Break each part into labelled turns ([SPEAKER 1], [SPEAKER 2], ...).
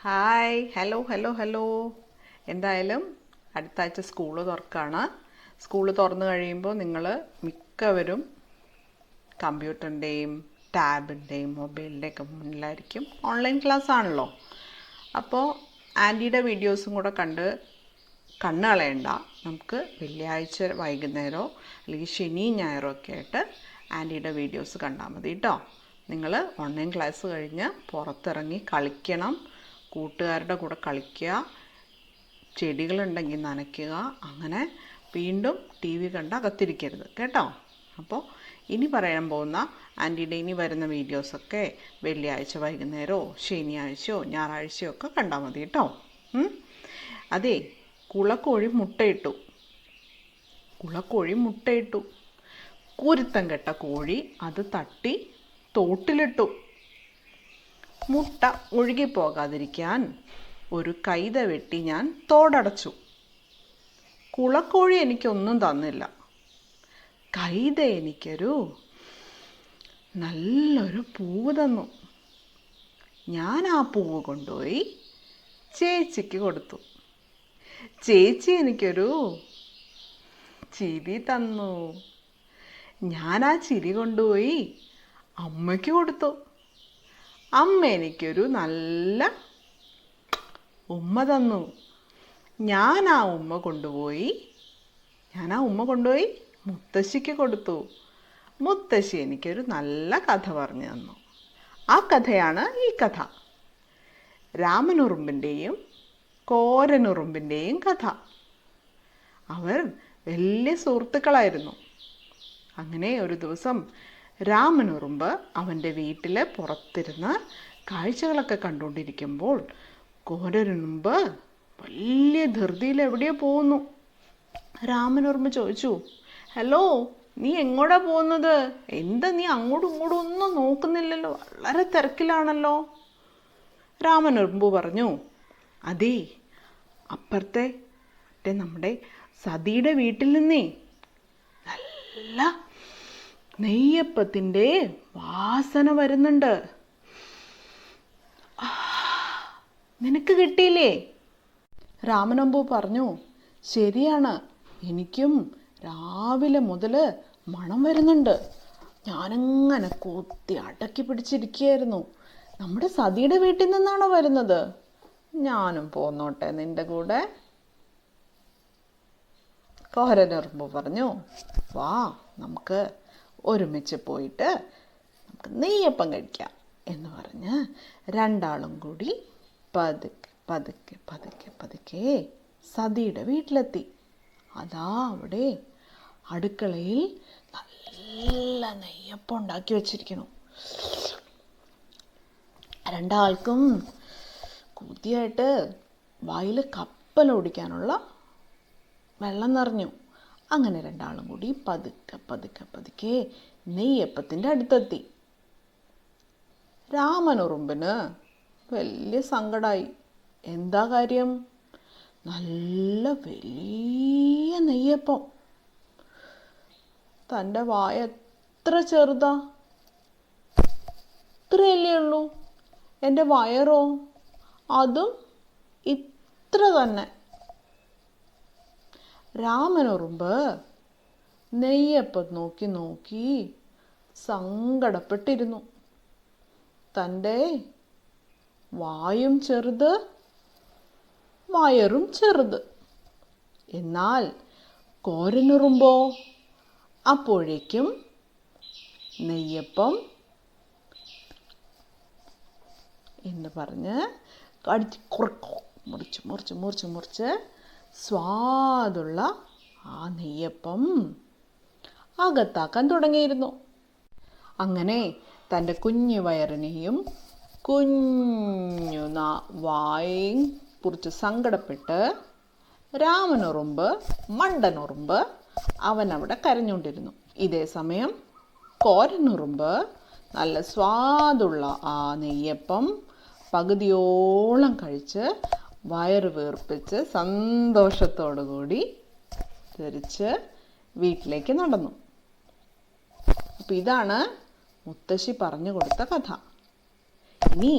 [SPEAKER 1] Hi hello hello hello എന്തായാലും അടുത്ത ആഴ്ച സ്കൂൾ തുറക്കാണ്. സ്കൂൾ തുറന്നു കഴിയുമ്പോൾ നിങ്ങൾ മിക്കവരും കമ്പ്യൂട്ടറിന്റെയും ടാബിന്റെയും മൊബൈലിന്റെ ഒക്കെ മുന്നിലായിരിക്കും. ഓൺലൈൻ ക്ലാസ് ആണല്ലോ. അപ്പോൾ ആന്റിയുടെ വീഡിയോസും കൂടെ കണ്ട് കണ്ണ് കളയണ്ട. നമുക്ക് വെള്ളിയാഴ്ച വൈകുന്നേരമോ അല്ലെങ്കിൽ ശനി ഞായറോ ഒക്കെ ആയിട്ട് ആന്റിയുടെ വീഡിയോസ് കണ്ടാൽ മതി കേട്ടോ നിങ്ങൾ ഓൺലൈൻ ക്ലാസ് കഴിഞ്ഞ് പുറത്തിറങ്ങി കളിക്കണം. കൂട്ടുകാരുടെ കൂടെ കളിക്കുക ചെടികളുണ്ടെങ്കിൽ നനയ്ക്കുക അങ്ങനെ വീണ്ടും ടി വി കണ്ട് അകത്തിരിക്കരുത്. കേട്ടോ? അപ്പോൾ ഇനി പറയാൻ പോകുന്ന ആന്റിയുടെ ഇനി വരുന്ന വീഡിയോസൊക്കെ വെള്ളിയാഴ്ച വൈകുന്നേരമോ ശനിയാഴ്ചയോ ഞായറാഴ്ചയോ ഒക്കെ കണ്ടാൽ മതി കേട്ടോ? അതെ കുളക്കോഴി മുട്ടയിട്ടു. കുളക്കോഴി മുട്ടയിട്ടു. കുരുത്തം കെട്ട കോഴി അത് തട്ടി തോട്ടിലിട്ടു. മുട്ട ഒഴുകിപ്പോകാതിരിക്കാൻ ഒരു കൈത വെട്ടി ഞാൻ തോടടച്ചു. കുളക്കോഴി എനിക്കൊന്നും തന്നില്ല. കൈത എനിക്കൊരു നല്ലൊരു പൂവ് തന്നു. ഞാൻ ആ പൂവ് കൊണ്ടുപോയി ചേച്ചിക്ക് കൊടുത്തു. ചേച്ചി എനിക്കൊരു ചിരി തന്നു. ഞാൻ ആ ചിരി കൊണ്ടുപോയി അമ്മയ്ക്ക് കൊടുത്തു. അമ്മ എനിക്കൊരു നല്ല ഉമ്മ തന്നു. ഞാൻ ആ ഉമ്മ കൊണ്ടുപോയി ഞാൻ ആ ഉമ്മ കൊണ്ടുപോയി മുത്തശ്ശിക്ക് കൊടുത്തു. മുത്തശ്ശി എനിക്കൊരു നല്ല കഥ പറഞ്ഞു തന്നു. ആ കഥയാണ് ഈ കഥ. രാമനുറുമ്പിന്റെയും കോരനുറുമ്പിന്റെയും കഥ. അവർ വലിയ സുഹൃത്തുക്കളായിരുന്നു. അങ്ങനെ ഒരു ദിവസം രാമനുറുമ്പ് അവന്റെ വീട്ടിൽ പുറത്തിരുന്ന് കാഴ്ചകളൊക്കെ കണ്ടുകൊണ്ടിരിക്കുമ്പോൾ കോരനുറുമ്പ് വലിയ ധൃതിയിൽ എവിടെയോ പോകുന്നു. രാമനുറുമ്പ് ചോദിച്ചു ഹലോ നീ എങ്ങോട്ടാ പോകുന്നത്? എന്താ നീ അങ്ങോട്ടും ഇങ്ങോട്ടും ഒന്നും നോക്കുന്നില്ലല്ലോ? വളരെ തിരക്കിലാണല്ലോ. രാമനുറുമ്പ് പറഞ്ഞു അതേ അപ്പുറത്തെ മറ്റേ നമ്മുടെ സതിയുടെ വീട്ടിൽ നിന്നേ. നല്ല നെയ്യപ്പത്തിന്റെ വാസന വരുന്നുണ്ട്. നിനക്ക് കിട്ടിയില്ലേ? രാമനമ്പു പറഞ്ഞു ശരിയാണ്. എനിക്കും രാവിലെ മുതൽ മണം വരുന്നുണ്ട്. ഞാനങ്ങനെ കൊത്തി അടക്കി പിടിച്ചിരിക്കുകയായിരുന്നു. നമ്മുടെ സതിയുടെ വീട്ടിൽ നിന്നാണോ വരുന്നത്? ഞാനും പോന്നോട്ടെ നിന്റെ കൂടെ. കോരനുറുമ്പ് പറഞ്ഞു വാ നമുക്ക് ഒരുമിച്ച് പോയിട്ട് നമുക്ക് നെയ്യപ്പം കഴിക്കാം എന്ന് പറഞ്ഞ് രണ്ടാളും കൂടി പതുക്കെ പതുക്കെ പതുക്കെ പതുക്കെ സതിയുടെ വീട്ടിലെത്തി. അതാ അവിടെ അടുക്കളയിൽ നല്ല നെയ്യപ്പം ഉണ്ടാക്കി വെച്ചിരിക്കുന്നു. രണ്ടാൾക്കും കൂത്തിയായിട്ട് വായിൽ കപ്പലോടിക്കാനുള്ള വെള്ളം നിറഞ്ഞു. അങ്ങനെ രണ്ടാളും കൂടി പതുക്കെ പതുക്കെ പതുക്കെ നെയ്യപ്പത്തിന്റെ അടുത്തെത്തി. രാമനുറുമ്പിന് വലിയ സങ്കടമായി എന്താ കാര്യം? നല്ല വലിയ നെയ്യപ്പം. തന്റെ വായ എത്ര ചെറുതാ? ഇത്രയല്ലേ ഉള്ളൂ. എന്റെ വയറോ? അതും ഇത്ര തന്നെ. രാമനുറുമ്പ് നെയ്യപ്പം നോക്കി നോക്കി സങ്കടപ്പെട്ടിരുന്നു. തന്റെ വായും ചെറുത് വയറും ചെറുത്. എന്നാൽ കോരനുറുമ്പോ? അപ്പോഴേക്കും നെയ്യപ്പം എന്ന് പറഞ്ഞ് കടിച്ച് കുറക്കോ മുറിച്ച് മുറിച്ച് മുറിച്ച് മുറിച്ച് സ്വാദുള്ള ആ നെയ്യപ്പം അകത്താക്കാൻ തുടങ്ങിയിരുന്നു. അങ്ങനെ തന്റെ കുഞ്ഞു വയറിനെയും കുഞ്ഞു വായും കുറിച്ച് സങ്കടപ്പെട്ട് രാമനുറുമ്പ് മണ്ടനുറുമ്പ് അവൻ അവിടെ കരഞ്ഞുകൊണ്ടിരുന്നു. ഇതേ സമയം കോരനുറുമ്പ് നല്ല സ്വാദുള്ള ആ നെയ്യപ്പം പകുതിയോളം കഴിച്ച് വയറ് വീർപ്പിച്ച് സന്തോഷത്തോടു കൂടി തിരിച്ച് വീട്ടിലേക്ക് നടന്നു. അപ്പം ഇതാണ് മുത്തശ്ശി പറഞ്ഞു കൊടുത്ത കഥ. ഇനി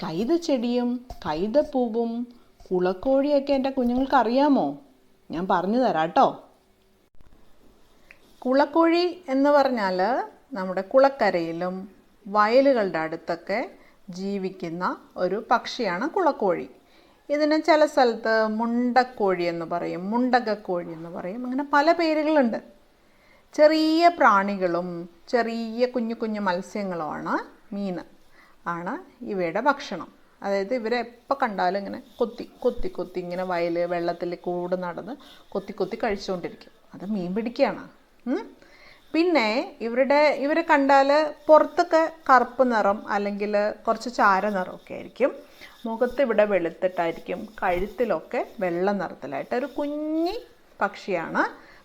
[SPEAKER 1] കൈതച്ചെടിയും കൈതപ്പൂവും കുളക്കോഴിയൊക്കെ എന്റെ കുഞ്ഞുങ്ങൾക്ക് അറിയാമോ ഞാൻ പറഞ്ഞു തരാം കേട്ടോ കുളക്കോഴി എന്ന് പറഞ്ഞാൽ നമ്മുടെ കുളക്കരയിലും വയലുകളുടെ അടുത്തൊക്കെ ജീവിക്കുന്ന ഒരു പക്ഷിയാണ് കുളക്കോഴി. ഇതിന് ചില സ്ഥലത്ത് മുണ്ടക്കോഴി എന്ന് പറയും മുണ്ടകക്കോഴി എന്ന് പറയും. അങ്ങനെ പല പേരുകളുണ്ട്. ചെറിയ പ്രാണികളും ചെറിയ കുഞ്ഞു കുഞ്ഞു മത്സ്യങ്ങളുമാണ് മീൻ ആണ് ഇവയുടെ ഭക്ഷണം. അതായത് ഇവരെ എപ്പോൾ കണ്ടാലും ഇങ്ങനെ കൊത്തി കൊത്തി കൊത്തി ഇങ്ങനെ വയൽ വെള്ളത്തിൽ കൂട് നടന്ന് കൊത്തി കൊത്തി കഴിച്ചുകൊണ്ടിരിക്കും. അത് മീൻ പിടിക്കുകയാണ് പിന്നെ ഇവരുടെ ഇവരെ കണ്ടാൽ പുറത്തൊക്കെ കറുപ്പ് നിറം അല്ലെങ്കിൽ കുറച്ച് ചാര നിറമൊക്കെ ആയിരിക്കും. മുഖത്ത് ഇവിടെ വെളുത്തിട്ടായിരിക്കും കഴുത്തിലൊക്കെ വെള്ള നിറത്തിലായിട്ട്. ഒരു കുഞ്ഞി പക്ഷിയാണ്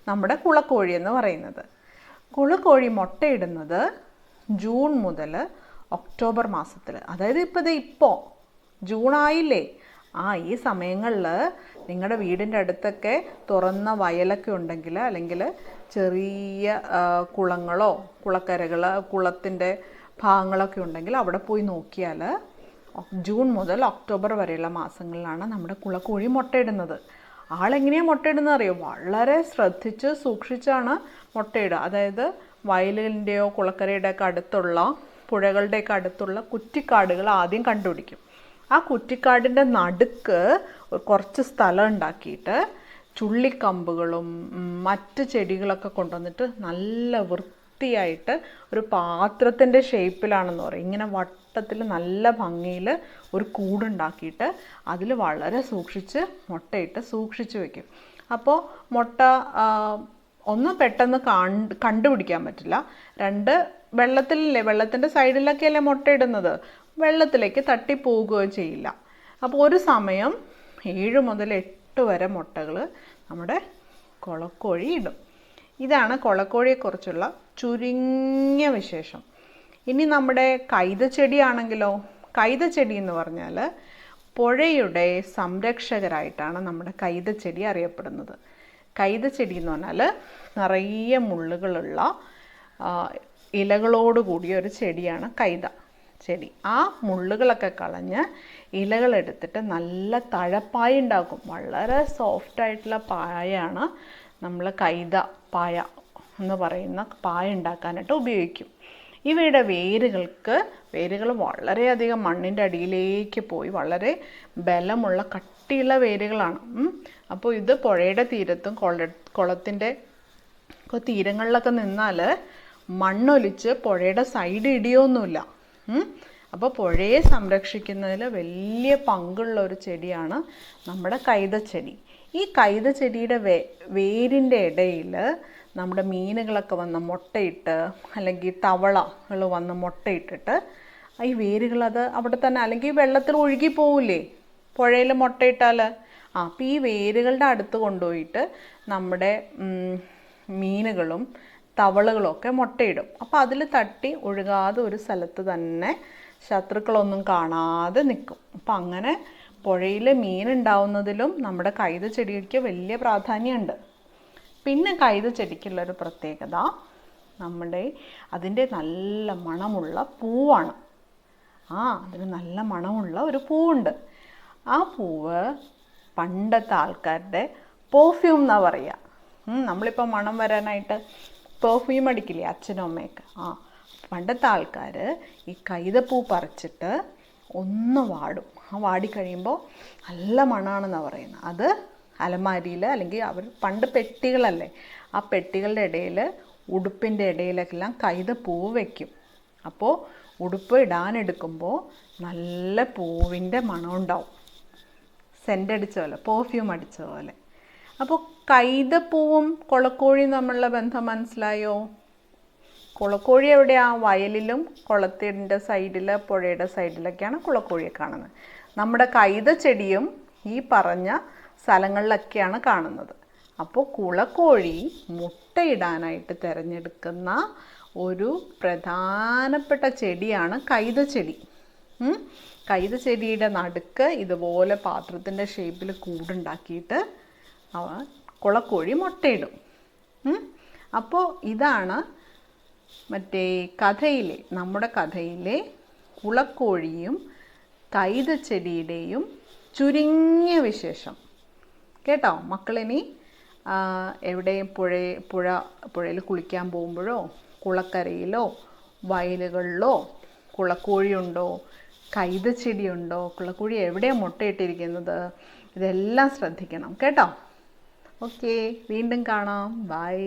[SPEAKER 1] നമ്മുടെ കുളക്കോഴി എന്ന് പറയുന്നത്. കുളക്കോഴി മുട്ടയിടുന്നത് ജൂൺ മുതൽ ഒക്ടോബർ മാസത്തിൽ അതായത് ഇപ്പോൾ ഇത് ഇപ്പോൾ ജൂണായില്ലേ? ആ ഈ സമയങ്ങളിൽ നിങ്ങളുടെ വീടിന്റെ അടുത്തൊക്കെ തുറന്ന വയലൊക്കെ ഉണ്ടെങ്കിൽ അല്ലെങ്കിൽ ചെറിയ കുളങ്ങളോ കുളക്കരകൾ കുളത്തിന്റെ ഭാഗങ്ങളൊക്കെ ഉണ്ടെങ്കിൽ അവിടെ പോയി നോക്കിയാൽ ജൂൺ മുതൽ ഒക്ടോബർ വരെയുള്ള മാസങ്ങളിലാണ് നമ്മുടെ കുളക്കോഴി മുട്ടയിടുന്നത്. ആളെങ്ങനെയാണ് മുട്ടയിടുന്നത് അറിയോ? വളരെ ശ്രദ്ധിച്ച് സൂക്ഷിച്ചാണ് മുട്ടയിടുക. അതായത് വയലിന്റെയോ കുളക്കരയുടെയൊക്കെ അടുത്തുള്ള പുഴകളുടെയൊക്കെ അടുത്തുള്ള കുറ്റിക്കാടുകൾ ആദ്യം കണ്ടുപിടിക്കും. ആ കുറ്റിക്കാടിന്റെ നടുക്ക് കുറച്ച് സ്ഥലം ഉണ്ടാക്കിയിട്ട് ചുള്ളിക്കമ്പുകളും മറ്റ് ചെടികളൊക്കെ കൊണ്ടുവന്നിട്ട് നല്ല വൃത്തിയായിട്ട് ഒരു പാത്രത്തിന്റെ ഷേപ്പിലാണെന്ന് പറയും. ഇങ്ങനെ വട്ടത്തിൽ നല്ല ഭംഗിയിൽ ഒരു കൂടുണ്ടാക്കിയിട്ട് അതിൽ വളരെ സൂക്ഷിച്ച് മുട്ടയിട്ട് സൂക്ഷിച്ച് വയ്ക്കും അപ്പോൾ മുട്ട ഒന്ന് പെട്ടെന്ന് കണ്ട് കണ്ടുപിടിക്കാൻ പറ്റില്ല. രണ്ട് വെള്ളത്തിലല്ലേ വെള്ളത്തിന്റെ സൈഡിലൊക്കെയല്ലേ മുട്ടയിടുന്നത് വെള്ളത്തിലേക്ക് തട്ടിപ്പോവുകയോ ചെയ്യില്ല. അപ്പോൾ ഒരു സമയം ഏഴ് മുതൽ എട്ട് വരെ മുട്ടകൾ നമ്മുടെ കുളക്കോഴി ഇടും. ഇതാണ് കുളക്കോഴിയെക്കുറിച്ചുള്ള ചുരുങ്ങിയ വിശേഷം. ഇനി നമ്മുടെ കൈതച്ചെടിയാണെങ്കിലോ കൈതച്ചെടി എന്ന് പറഞ്ഞാൽ പുഴയുടെ സംരക്ഷകരായിട്ടാണ് നമ്മുടെ കൈതച്ചെടി അറിയപ്പെടുന്നത്. കൈതച്ചെടി എന്ന് പറഞ്ഞാൽ നിറയെ മുള്ളുകളുള്ള ഇലകളോട് കൂടിയ ഒരു ചെടിയാണ് കൈത ചെടി. ആ മുള്ളുകളൊക്കെ കളഞ്ഞ് ഇലകളെടുത്തിട്ട് നല്ല തഴപ്പായ ഉണ്ടാക്കും. വളരെ സോഫ്റ്റ് ആയിട്ടുള്ള പായയാണ് നമ്മൾ കൈത പായ എന്ന് പറയുന്ന പായ ഉണ്ടാക്കാനായിട്ട് ഉപയോഗിക്കും. ഇവയുടെ വേരുകൾക്ക് വേരുകൾ വളരെയധികം മണ്ണിന്റെ അടിയിലേക്ക് പോയി വളരെ ബലമുള്ള കട്ടിയുള്ള വേരുകളാണ്. അപ്പോൾ ഇത് പുഴയുടെ തീരത്തും കുള കുളത്തിന്റെ തീരങ്ങളിലൊക്കെ നിന്നാൽ മണ്ണൊലിച്ച് പുഴയുടെ സൈഡ് ഇടിയൊന്നുമില്ല. അപ്പോൾ പുഴയെ സംരക്ഷിക്കുന്നതിൽ വലിയ പങ്കുള്ള ഒരു ചെടിയാണ് നമ്മുടെ കൈതച്ചെടി. ഈ കൈതച്ചെടിയുടെ വേ വേരിന്റെ ഇടയിൽ നമ്മുടെ മീനുകളൊക്കെ വന്ന് മുട്ടയിട്ട് അല്ലെങ്കിൽ തവളകൾ വന്ന് മുട്ടയിട്ടിട്ട് ഈ വേരുകളത് അവിടെ തന്നെ അല്ലെങ്കിൽ വെള്ളത്തിൽ ഒഴുകി പോവില്ലേ പുഴയിൽ മുട്ടയിട്ടാൽ. ആ ഈ വേരുകളുടെ അടുത്ത് കൊണ്ടുപോയിട്ട് നമ്മുടെ മീനുകളും തവളകളൊക്കെ മുട്ടയിടും. അപ്പോൾ അതിൽ തട്ടി ഒഴുകാതെ ഒരു സ്ഥലത്ത് തന്നെ ശത്രുക്കളൊന്നും കാണാതെ നിൽക്കും. അപ്പം അങ്ങനെ പുഴയിൽ മീൻ ഉണ്ടാവുന്നതിലും നമ്മുടെ കൈത ചെടിക്ക് വലിയ പ്രാധാന്യമുണ്ട്. പിന്നെ കൈത ചെടിക്കുള്ളൊരു പ്രത്യേകത നമ്മുടെ അതിന്റെ നല്ല മണമുള്ള പൂവാണ്. ആ അതിന് നല്ല മണമുള്ള ഒരു പൂവുണ്ട്. ആ പൂവ് പണ്ടത്തെ ആൾക്കാരുടെ പെർഫ്യൂം എന്നാ പറയുക നമ്മളിപ്പോൾ മണം വരാനായിട്ട് പെർഫ്യൂം അടിക്കില്ലേ അച്ഛനും അമ്മയൊക്കെ? ആ പണ്ടത്തെ ആൾക്കാർ ഈ കൈതപ്പൂ പറിച്ചിട്ട് ഒന്ന് വാടും. ആ വാടിക്കഴിയുമ്പോൾ നല്ല മണമാണെന്നാണ് പറയുന്നത് അത് അലമാരിയിൽ അല്ലെങ്കിൽ അവർ പണ്ട് പെട്ടികളല്ലേ ആ പെട്ടികളുടെ ഇടയിൽ ഉടുപ്പിന്റെ ഇടയിലെല്ലാം കൈത പൂവ് വയ്ക്കും അപ്പോൾ ഉടുപ്പ് ഇടാനെടുക്കുമ്പോൾ നല്ല പൂവിന്റെ മണം ഉണ്ടാവും. സെന്റ് അടിച്ച പോലെ പെർഫ്യൂം അടിച്ച പോലെ. അപ്പോൾ കൈതപ്പൂവും കുളക്കോഴിയും തമ്മിലുള്ള ബന്ധം മനസ്സിലായോ? കുളക്കോഴി എവിടെയാ? വയലിലും കുളത്തിന്റെ സൈഡിൽ പുഴയുടെ സൈഡിലൊക്കെയാണ് കുളക്കോഴിയെ കാണുന്നത്. നമ്മുടെ കൈത ചെടിയും ഈ പറഞ്ഞ സ്ഥലങ്ങളിലൊക്കെയാണ് കാണുന്നത്. അപ്പോൾ കുളക്കോഴി മുട്ടയിടാനായിട്ട് തിരഞ്ഞെടുക്കുന്ന ഒരു പ്രധാനപ്പെട്ട ചെടിയാണ് കൈത ചെടി കൈത ചെടിയുടെ നടുക്ക് ഇതുപോലെ പാത്രത്തിന്റെ ഷേപ്പിൽ കൂടുണ്ടാക്കിയിട്ട് അവ കുളക്കോഴി മുട്ടയിടും. അപ്പോൾ ഇതാണ് മറ്റേ കഥയിലെ നമ്മുടെ കഥയിലെ കുളക്കോഴിയും കൈതച്ചെടിയുടെയും ചുരുങ്ങിയ വിശേഷം. കേട്ടോ? മക്കളിനി എവിടെയും പുഴ പുഴ പുഴയിൽ കുളിക്കാൻ പോകുമ്പോഴോ കുളക്കരയിലോ വയലുകളിലോ കുളക്കോഴിയുണ്ടോ കൈതച്ചെടിയുണ്ടോ കുളക്കോഴി എവിടെയാണ് മുട്ടയിട്ടിരിക്കുന്നത്? ഇതെല്ലാം ശ്രദ്ധിക്കണം. കേട്ടോ? ഓക്കെ വീണ്ടും കാണാം. ബൈ.